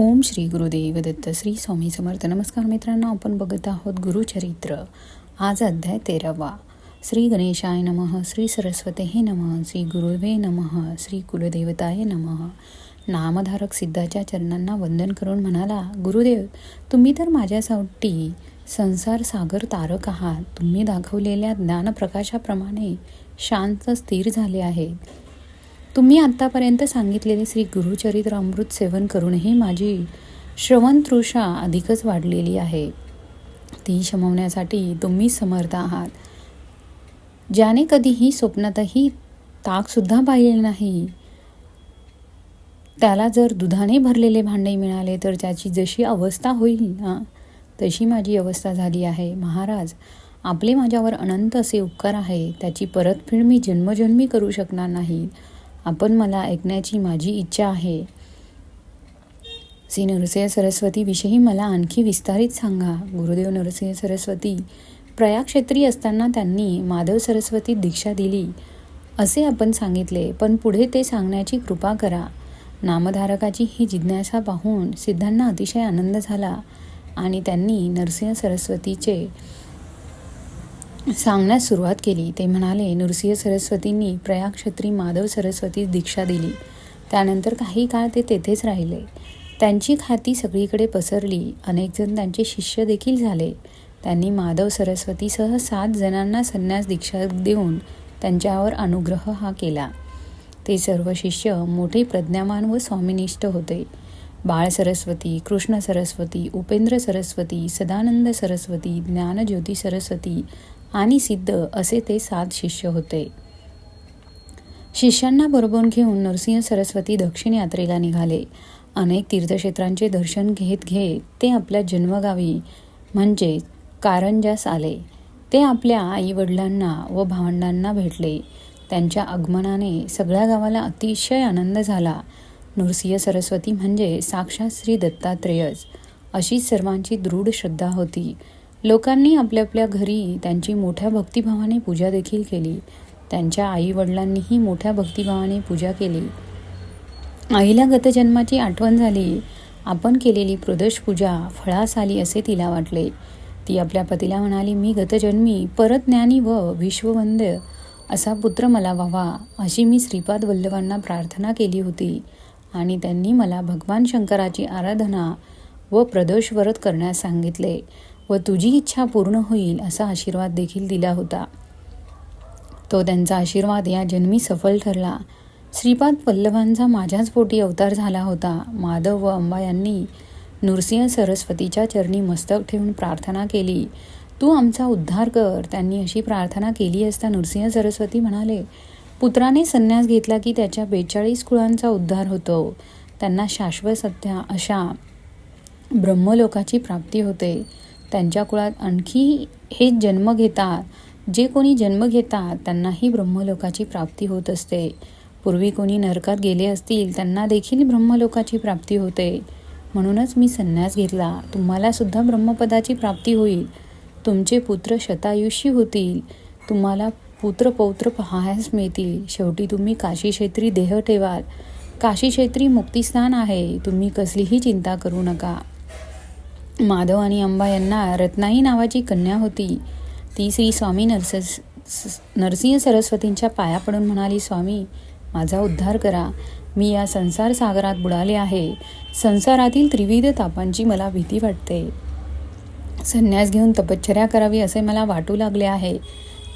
ओम श्री गुरुदेव दत्त श्री स्वामी समर्थ. नमस्कार मित्रांनो आपण बघत आहोत गुरुचरित्र. आज अध्याय तेरावा. श्री गणेशाय नमः श्री सरस्वते नमः श्री गुरुवे नमः श्री कुलदेवताय नमः. नामधारक सिद्धाच्या चरणांना वंदन करून म्हणाला गुरुदेव तुम्ही तर माझ्यासाठी संसार सागर तारक आहात. तुम्ही दाखवलेल्या ज्ञानप्रकाशाप्रमाणे शांत स्थिर झाले आहे तुम्ही आत्तापर्यंत सांगितलेले श्री गुरुचरित्र अमृत सेवन करूनही माझी श्रवणतृषा अधिकच वाढलेली आहे. ती शमवण्यासाठी तुम्ही समर्थ आहात. ज्याने कधीही स्वप्नातही ताकसुद्धा पाहिले नाही. त्याला जर दुधाने भरलेले भांडे मिळाले तर त्याची जशी अवस्था होईल ना तशी माझी अवस्था झाली आहे. महाराज आपले माझ्यावर अनंत असे उपकार आहे. त्याची परतफेड मी जन्मजन्मी करू शकणार नाही. आपण मला ऐकण्याची माझी इच्छा आहे. श्री नरसिंह सरस्वतीविषयी मला आणखी विस्तारित सांगा. गुरुदेव नरसिंह सरस्वती प्रयाग क्षेत्री असताना त्यांनी माधव सरस्वती दीक्षा दिली असे आपण सांगितले. पण पुढे ते सांगण्याची कृपा करा. नामधारकाची ही जिज्ञासा पाहून सिद्धांना अतिशय आनंद झाला आणि त्यांनी नरसिंह सरस्वतीचे सांगण्यास सुरुवात केली. ते म्हणाले नृसिंह सरस्वतींनी प्रयाग क्षत्री माधव सरस्वती दीक्षा दिली. त्यानंतर काही काळ ते तेथेच राहिले. त्यांची खाती सगळीकडे पसरली. अनेकजण त्यांचे शिष्य देखील झाले. त्यांनी माधव सरस्वतीसह सात जणांना संन्यास दीक्षा देऊन त्यांच्यावर अनुग्रह हा केला. ते सर्व शिष्य मोठे प्रज्ञामान व स्वामिनिष्ठ होते. बाळ सरस्वती कृष्ण सरस्वती उपेंद्र सरस्वती सदानंद सरस्वती ज्ञानज्योती सरस्वती आणि सिद्ध असे ते सात शिष्य होते. शिष्यांना बरोबर घेऊन नरसिंह सरस्वती दक्षिण यात्रेला निघाले. अनेक तीर्थक्षेत्रांचे दर्शन घेत घेत ते आपल्या जन्मगावी म्हणजे कारंजास आले. ते आपल्या आईवडिलांना व भावंडांना भेटले. त्यांच्या आगमनाने सगळ्या गावाला अतिशय आनंद झाला. नृसिंह सरस्वती म्हणजे साक्षात श्री दत्तात्रेयच. अशी सर्वांची दृढ श्रद्धा होती. लोकांनी आपल्या आपल्या घरी त्यांची मोठ्या भक्तिभावाने पूजा देखील केली. त्यांच्या आईवडिलांनीही मोठ्या भक्तिभावाने पूजा केली. आईला गतजन्माची आठवण झाली. आपण केलेली प्रदोष पूजा फळास आली असे तिला वाटले. ती आपल्या पतीला म्हणाली मी गतजन्मी परत ज्ञानी व विश्ववंद्य असा पुत्र मला व्हावा अशी मी श्रीपाद वल्लभांना प्रार्थना केली होती आणि त्यांनी मला भगवान शंकराची आराधना व प्रदोष व्रत करण्यास सांगितले. व तुझी इच्छा पूर्ण होईल असा आशीर्वाद देखील दिला होता. तो त्यांचा आशीर्वाद या जन्मी सफल ठरला. श्रीपाद पल्लवांचा माझ्याच पोटी अवतार झाला होता. माधव व अंबा यांनी नृसिंह सरस्वतीच्या चरणी मस्तक ठेवून प्रार्थना केली. तू आमचा उद्धार कर त्यांनी अशी प्रार्थना केली असता नृसिंह सरस्वती म्हणाले. पुत्राने संन्यास घेतला की त्याच्या बेचाळीस कुळांचा उद्धार होतो. त्यांना शाश्वत सत्या अशा ब्रह्मलोकाची प्राप्ती होते. त्यांच्या कुळात आणखी हे जन्म घेतात. जे कोणी जन्म घेतात त्यांनाही ब्रह्मलोकाची प्राप्ती होत असते. पूर्वी कोणी नरकात गेले असतील त्यांना देखील ब्रह्मलोकाची प्राप्ती होते. म्हणूनच मी संन्यास घेतला. तुम्हालासुद्धा ब्रह्मपदाची प्राप्ती होईल. तुमचे पुत्र शतायुषी होतील. तुम्हाला पुत्र पौत्र पाहायस मिळतील. शेवटी तुम्ही काशी क्षेत्री देह ठेवाल. काशी क्षेत्री मुक्तिस्थान आहे. तुम्ही कसलीही चिंता करू नका. माधव आणि अंबा यांना रत्नाई नावाची कन्या होती. ती श्री स्वामी नरस नरसिंह सरस्वतींच्या पाया पडून म्हणाली स्वामी माझा उद्धार करा. मी या संसार सागरात बुडाले आहे. संसारातील त्रिविध तापांची मला भीती वाटते. संन्यास घेऊन तपश्चर्या करावी असे मला वाटू लागले आहे.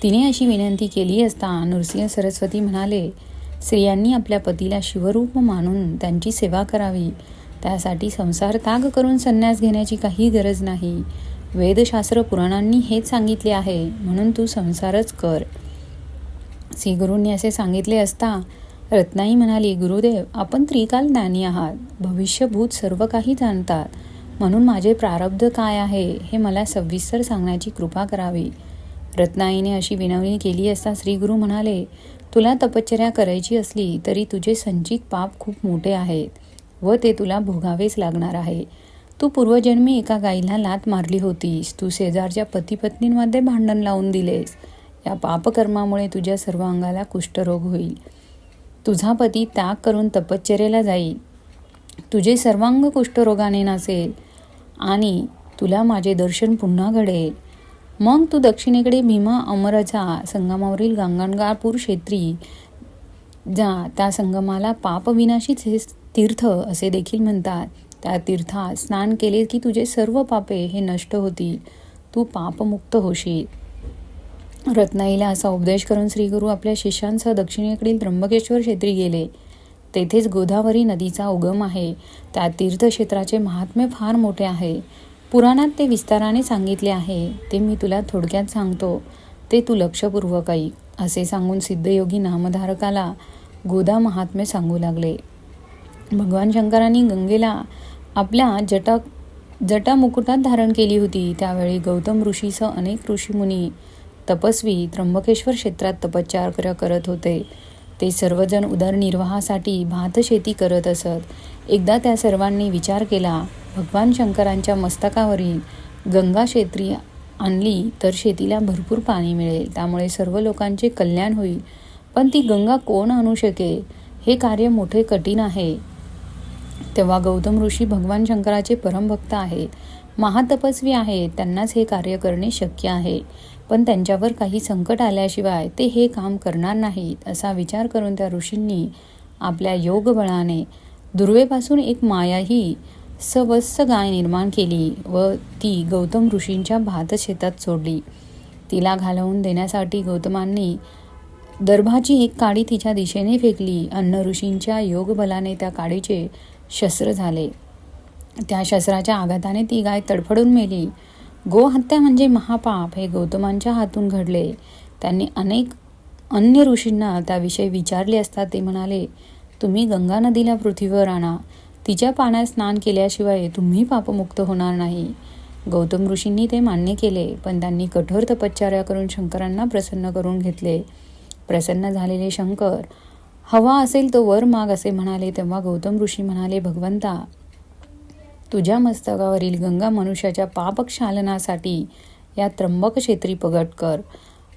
तिने अशी विनंती केली असता नृसिंह सरस्वती म्हणाले स्त्रियांनी आपल्या पतीला शिवरूप मानून त्यांची सेवा करावी. त्यासाठी संसार त्याग करून संन्यास घेण्याची काही गरज नाही. वेदशास्त्र पुराणांनी हेच सांगितले आहे म्हणून तू संसारच कर. श्रीगुरूंनी असे सांगितले असता रत्नाई म्हणाली गुरुदेव आपण त्रिकाल ज्ञानी आहात. भविष्यभूत सर्व काही जाणतात. म्हणून माझे प्रारब्ध काय आहे हे मला सविस्तर सांगण्याची कृपा करावी रत्नाईने अशी विनवणी केली असता श्रीगुरू म्हणाले तुला तपश्चर्या करायची असली तरी तुझे संचित पाप खूप मोठे आहेत. व ते तुला भोगावेच लागणार आहे. तू पूर्वजन्मी एका गाईला लात मारली होतीस. तू शेजारच्या पतीपत्नींमध्ये भांडण लावून दिलेस. या पापकर्मामुळे तुझ्या सर्व अंगाला कुष्ठरोग होईल. तुझा पती त्याग करून तपश्चर्याला जाईल. तुझे सर्वांग कुष्ठरोगाने नासेल आणि तुला माझे दर्शन पुन्हा घडेल. मग तू दक्षिणेकडे भीमा अमरचा संगमावरील गंगाणगापूर क्षेत्री जा. त्या संगमाला पापविनाशीच हे तीर्थ असे देखील म्हणतात. त्या तीर्थात स्नान केले की तुझे सर्व पापे हे नष्ट होतील. तू पापमुक्त होशील. रत्नाईला असा उपदेश करून श्रीगुरू आपल्या शिष्यांसह दक्षिणेकडील त्र्यंबकेश्वर क्षेत्री गेले. तेथेच गोदावरी नदीचा उगम आहे. त्या तीर्थक्षेत्राचे महात्म्य फार मोठे आहे. पुराणात ते विस्ताराने सांगितले आहे. ते मी तुला थोडक्यात सांगतो. ते तू लक्षपूर्वक ऐक असे सांगून सिद्धयोगी नामधारकाला गोदा महात्म्य सांगू लागले. भगवान शंकरांनी गंगेला आपल्या जटा जटा मुकुटात धारण केली होती. त्यावेळी गौतम ऋषीसह अनेक ऋषीमुनी तपस्वी त्र्यंबकेश्वर क्षेत्रात तपश्चर्या करत होते. ते सर्वजण उदरनिर्वाहासाठी भातशेती करत असत. एकदा त्या सर्वांनी विचार केला भगवान शंकरांच्या मस्तकावरील गंगा क्षेत्री आणली तर शेतीला भरपूर पाणी मिळेल. त्यामुळे सर्व लोकांचे कल्याण होईल. पण ती गंगा कोण आणू शकेल? हे कार्य मोठे कठीण आहे. तेव्हा गौतम ऋषी भगवान शंकराचे परमभक्त आहेत. महातपस्वी आहेत. त्यांनाच हे कार्य करणे शक्य आहे. पण त्यांच्यावर काही संकट आल्याशिवाय ते हे काम करणार नाहीत असा विचार करून त्या ऋषींनी आपल्या योगबळाने दुर्वेपासून एक मायाही सवत्स गाय निर्माण केली व ती गौतम ऋषींच्या भातशेतात सोडली. तिला घालवून देण्यासाठी गौतमांनी दर्भाची एक काडी तिच्या दिशेने फेकली. अन्न ऋषींच्या योगबलाने त्या काडीचे शस्त्र झाले. त्या शस्त्राच्या आघाताने ती गाय तडफडून मेली. गोहत्या म्हणजे महापाप हे गौतमांच्या हातून घडले. त्यांनी अनेक अन्य ऋषींना त्याविषयी विचारले असता ते म्हणाले तुम्ही गंगा नदीला पृथ्वीवर आणा. तिच्या पाण्यात स्नान केल्याशिवाय तुम्ही पापमुक्त होणार नाही. गौतम ऋषींनी ते मान्य केले पण त्यांनी कठोर तपश्चर्या करून शंकरांना प्रसन्न करून घेतले. प्रसन्न झालेले शंकर हवा असेल तो वर माग असे म्हणाले तेव्हा गौतम ऋषी म्हणाले भगवंता तुझ्या मस्तकावरील गंगा मनुष्याच्या पापक्षालनासाठी या त्र्यंबक क्षेत्री पगट कर.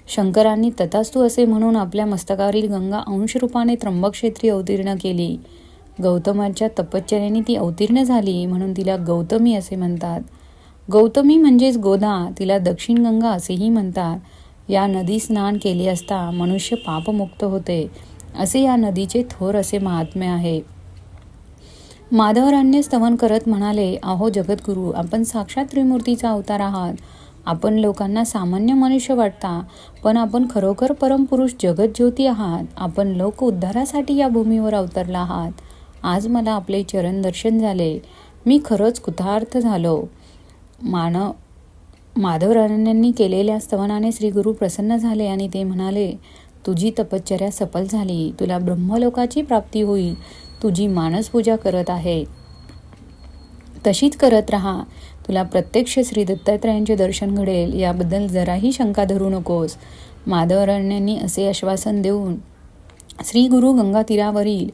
शंकरांनी तथास्तू असे म्हणून आपल्या मस्तकावरील गंगा अंशरूपाने त्र्यंबक क्षेत्री अवतीर्ण केली. गौतमाच्या तपश्चर्याने ती अवतीर्ण झाली म्हणून तिला गौतमी असे म्हणतात. गौतमी म्हणजेच गोदा तिला दक्षिण गंगा असेही म्हणतात. या नदी स्नान केले असता मनुष्य पापमुक्त होते. असे या नदीचे थोर असे महात्म्य आहे. माधवरान्य स्तवन करत म्हणाले अहो जगद्गुरू आपण साक्षात त्रिमूर्तीचा अवतार आहात. आपण लोकांना सामान्य मनुष्य वाटता पण आपण खरोखर परमपुरुष जगज्योती आहात. आपण लोक उद्धारासाठी या भूमीवर अवतरला आहात. आज मला आपले चरण दर्शन झाले. मी खरंच कृतार्थ झालो. मानव माधवराण्यांनी केलेल्या स्तवनाने श्री गुरु प्रसन्न झाले आणि ते म्हणाले तुझी तपश्चर्या सफल झाली. तुला ब्रह्मलोकाची प्राप्ती होईल. तुझी मानसपूजा करत आहे. तशीच करत राहा. तुला प्रत्यक्ष श्री दत्तात्रयांचे दर्शन घडेल. याबद्दल जराही शंका धरू नकोस. माधवरण्यांनी असे आश्वासन देऊन श्री गुरु गंगा तीरावरील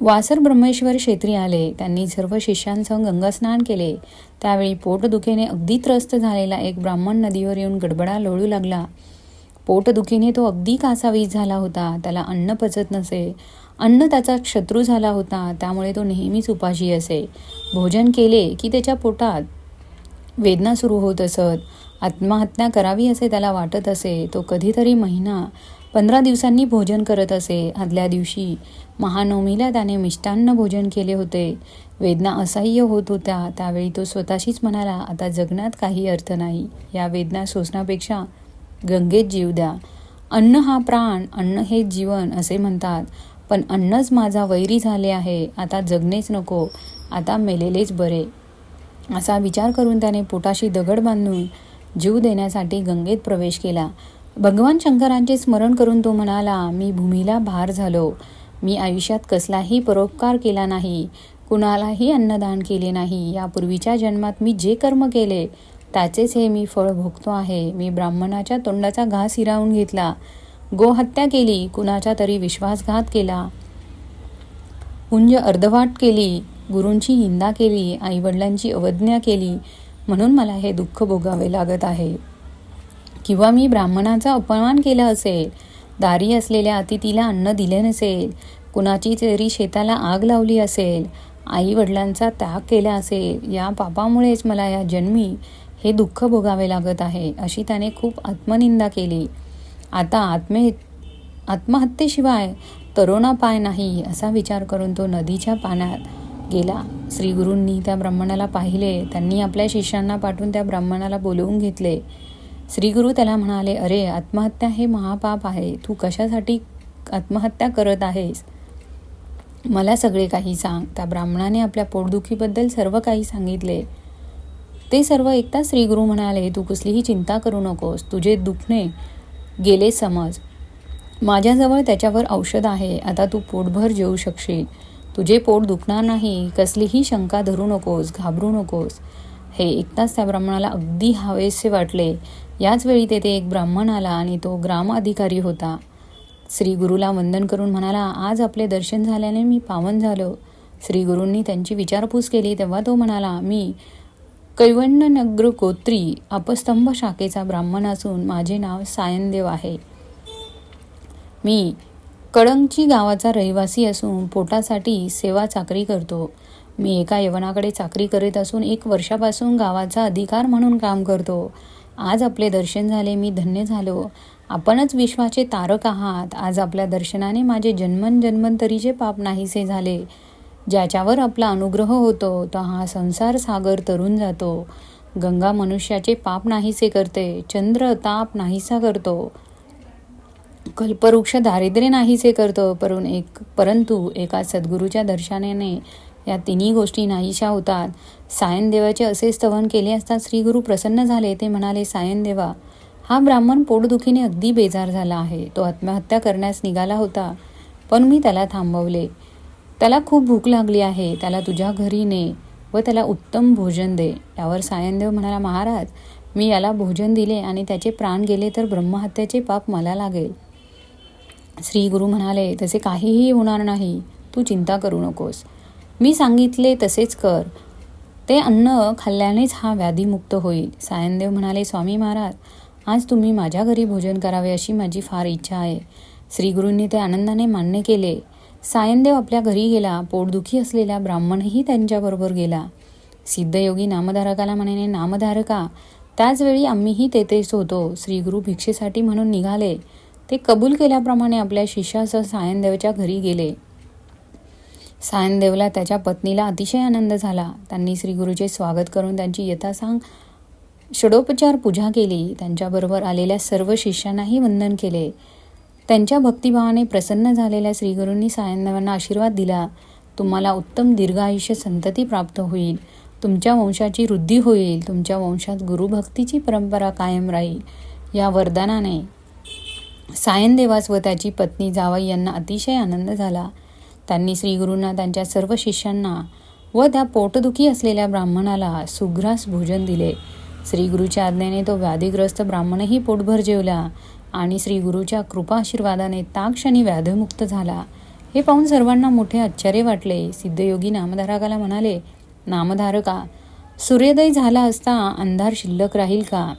वासर ब्रह्मेश्वर क्षेत्री आले. त्यांनी सर्व शिष्यांसह गंगास्नान केले. त्यावेळी पोटदुखेने अगदी त्रस्त झालेला एक ब्राह्मण नदीवर येऊन गडबडा लोळू लागला. पोटदुखीने तो अगदी कासावीस झाला होता. त्याला अन्न पचत नसे. अन्न त्याचा शत्रू झाला होता. त्यामुळे तो नेहमीच उपाशी असे. भोजन केले की त्याच्या पोटात वेदना सुरू होत असत. आत्महत्या करावी असे त्याला वाटत असे. तो कधीतरी महिना पंधरा दिवसांनी भोजन करत असे. आदल्या दिवशी महानवमीला त्याने मिष्टान्न भोजन केले होते. वेदना असह्य होत होत्या. त्यावेळी तो स्वतःशीच म्हणाला आता जगण्यात काही अर्थ नाही. या वेदना सोसण्यापेक्षा गंगेत जीव द्या. अन्न हा प्राण अन्न हे जीवन असे म्हणतात. पण अन्नच माझा वैरी झाले आहे. आता जगणेच नको. आता मेलेलेच बरे. असा विचार करून त्याने पोटाशी दगड बांधून जीव देण्यासाठी गंगेत प्रवेश केला. भगवान शंकरांचे स्मरण करून तो म्हणाला मी भूमीला भार झालो. मी आयुष्यात कसलाही परोपकार केला नाही. कुणालाही अन्नदान केले नाही. यापूर्वीच्या जन्मात मी जे कर्म केले त्याचेच हे मी फळ भोगतो आहे. मी ब्राह्मणाच्या तोंडाचा घास हिरावून घेतला. गोहत्या केली कुणाच्या तरी विश्वासघात केला. पुंज अर्धवाट केली गुरूंची निंदा केली आईवडिलांची अवज्ञा केली. म्हणून मला हे दुःख भोगावे लागत आहे. किंवा मी ब्राह्मणाचा अपमान केला असेल दारी असलेल्या अतिथीला अन्न दिले नसेल कुणाची तरी शेताला आग लावली असेल आई वडिलांचा त्याग केला असेल या पापामुळेच मला या जन्मी हे दुःख भोगावे लागत आहे अशी त्याने खूप आत्मनिंदा केली. आता आत्मे आत्महत्येशिवाय तरुणा पाय नाही असा विचार करून तो नदीच्या पाण्यात गेला. श्रीगुरूंनी त्या ब्राह्मणाला पाहिले त्यांनी आपल्या शिष्यांना पाठवून त्या ब्राह्मणाला बोलवून घेतले. श्रीगुरु त्याला म्हणाले अरे आत्महत्या हे महापाप आहे. तू कशासाठी आत्महत्या करत आहेस? मला सगळे काही सांग. त्या ब्राह्मणाने आपल्या पोटदुखीबद्दल सर्व काही सांगितले. ते सर्व ऐकता श्रीगुरु म्हणाले तू कसलीही चिंता करू नकोस. तुझे दुखणे गेले समज. माझ्याजवळ त्याच्यावर औषध आहे. आता तू पोटभर जेवू शकशील. तुझे पोट दुखणार नाही. कसलीही शंका धरू नकोस. घाबरू नकोस. हे ऐकताच त्या ब्राह्मणाला अगदी हवेसे वाटले. याच वेळी तेथे एक ब्राह्मण आला आणि तो ग्राम अधिकारी होता. श्री गुरुला वंदन करून म्हणाला आज आपले दर्शन झाल्याने मी पावन झालो. श्री गुरूंनी त्यांची विचारपूस केली तेव्हा तो म्हणाला मी कैवण्य नगर गोत्री अपस्तंभ शाखेचा ब्राह्मण असून माझे नाव सायनदेव आहे. मी कळंगची गावाचा रहिवासी असून पोटासाठी सेवा चाकरी करतो. मी एका यवनाकडे चाकरी करीत असून एक वर्षापासून गावाचा अधिकार म्हणून काम करतो. आज आपले दर्शन झाले मी धन्य झालो. आपणच विश्वाचे तारक आहात. आज आपल्या दर्शनाने माझे जन्मन जन्मंतरीचे पाप नाहीसे झाले. ज्याच्यावर आपला अनुग्रह होतो तो हा संसार सागर तरून जातो. गंगा मनुष्याचे पाप नाहीसे करते चंद्र ताप नाहीसा करतो. कल्पवृक्ष दारिद्र्य नाहीसे करतो परंतु एक परंतु एका सद्गुरूच्या दर्शनाने या तिन्ही गोष्टी नाहीशा होतात. सायनदेवाचे असे स्तवन केले असता श्रीगुरु प्रसन्न झाले ते म्हणाले सायनदेवा हा ब्राह्मण पोटदुखीने अगदी बेजार झाला आहे. तो आत्महत्या करण्यास निघाला होता पण मी त्याला थांबवले. त्याला खूप भूक लागली आहे त्याला तुझ्या घरी ने व त्याला उत्तम भोजन दे. यावर सायनदेव म्हणाला महाराज मी याला भोजन दिले आणि त्याचे प्राण गेले तर ब्रह्महत्याचे पाप मला लागेल. श्री गुरु म्हणाले तसे काहीही होणार नाही तू चिंता करू नकोस. मी सांगितले तसेच कर. ते अन्न खाल्ल्यानेच हा व्याधीमुक्त होईल. सायनदेव म्हणाले स्वामी महाराज आज तुम्ही माझ्या घरी भोजन करावे अशी माझी फार इच्छा आहे. श्रीगुरूंनी ते आनंदाने मान्य केले. सायनदेव आपल्या घरी गेला. पोटदुखी असलेला ब्राह्मणही त्यांच्याबरोबर गेला. सिद्धयोगी नामधारकाला म्हणेने नामधारका त्याचवेळी आम्हीही तेथेच होतो. श्रीगुरु भिक्षेसाठी म्हणून निघाले. ते कबूल केल्याप्रमाणे आपल्या शिष्यासह सायनदेवच्या घरी गेले. सायनदेवला त्याच्या पत्नीला अतिशय आनंद झाला. त्यांनी श्रीगुरूचे स्वागत करून त्यांची यथासांग षडोपचार पूजा केली. त्यांच्याबरोबर आलेल्या सर्व शिष्यांनाही वंदन केले. त्यांच्या भक्तिभावाने प्रसन्न झालेल्या श्रीगुरूंनी सायंदवांना आशीर्वाद दिला. तुम्हाला उत्तम दीर्घायुष्य संतती प्राप्त होईल. तुमच्या वंशाची वृद्धी होईल. तुमच्या वंशात गुरुभक्तीची परंपरा कायम राहील. या वरदानाने सायनदेवास व त्याची पत्नी जावई यांना अतिशय आनंद झाला. त्यांनी श्रीगुरूंना त्यांच्या सर्व शिष्यांना व त्या पोटदुखी असलेल्या ब्राह्मणाला सुग्रास भोजन दिले. श्रीगुरूच्या आज्ञेने तो व्याधीग्रस्त ब्राह्मणही पोटभर जेवला. आणि श्रीगुरूच्या कृपा आशीर्वादाने ताक्षणी व्याधमुक्त झाला. हे पाहून सर्वांना मोठे आश्चर्य वाटले. सिद्धयोगी नामधारकाला म्हणाले नामधारका सूर्योदय झाला असता अंधार शिल्लक राहील का?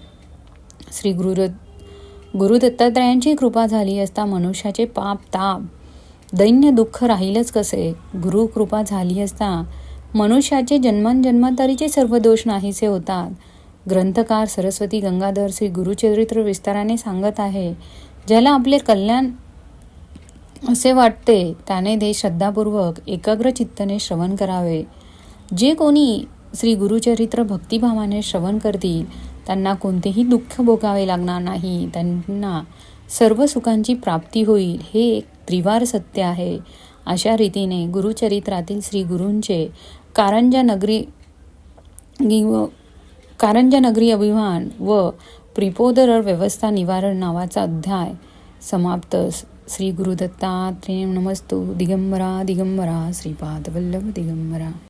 श्री गुरु गुरु दत्तात्रयांची कृपा झाली असता मनुष्याचे पाप ताप दैन्य दुःख राहीलच कसे? गुरु कृपा झाली असता मनुष्याचे जन्मांजन्मांतरीचे सर्व दोष नाहीसे होतात. ग्रंथकार सरस्वती गंगाधर श्री गुरुचरित्र विस्ताराने सांगत आहे ज्याला आपले कल्याण असे वाटते त्याने ते श्रद्धापूर्वक एकाग्र चित्तने श्रवण करावे. जे कोणी श्री गुरुचरित्र भक्तिभावाने श्रवण करतील त्यांना कोणतेही दुःख भोगावे लागणार नाही. त्यांना सर्व सुखांची प्राप्ती होईल हे एक त्रिवार सत्य आहे. अशा रीतीने गुरुचरित्रातील श्री गुरूंचे कारंजा नगरी कारंजा नगरी अभिमान व प्रिपोदर व्यवस्था निवारण नावाचा अध्याय समाप्त. श्री गुरुदत्ता गुरुदत्तात्रेय नमस्तू. दिगंबरा दिगंबरा. श्रीपाद वल्लभ दिगंबरा.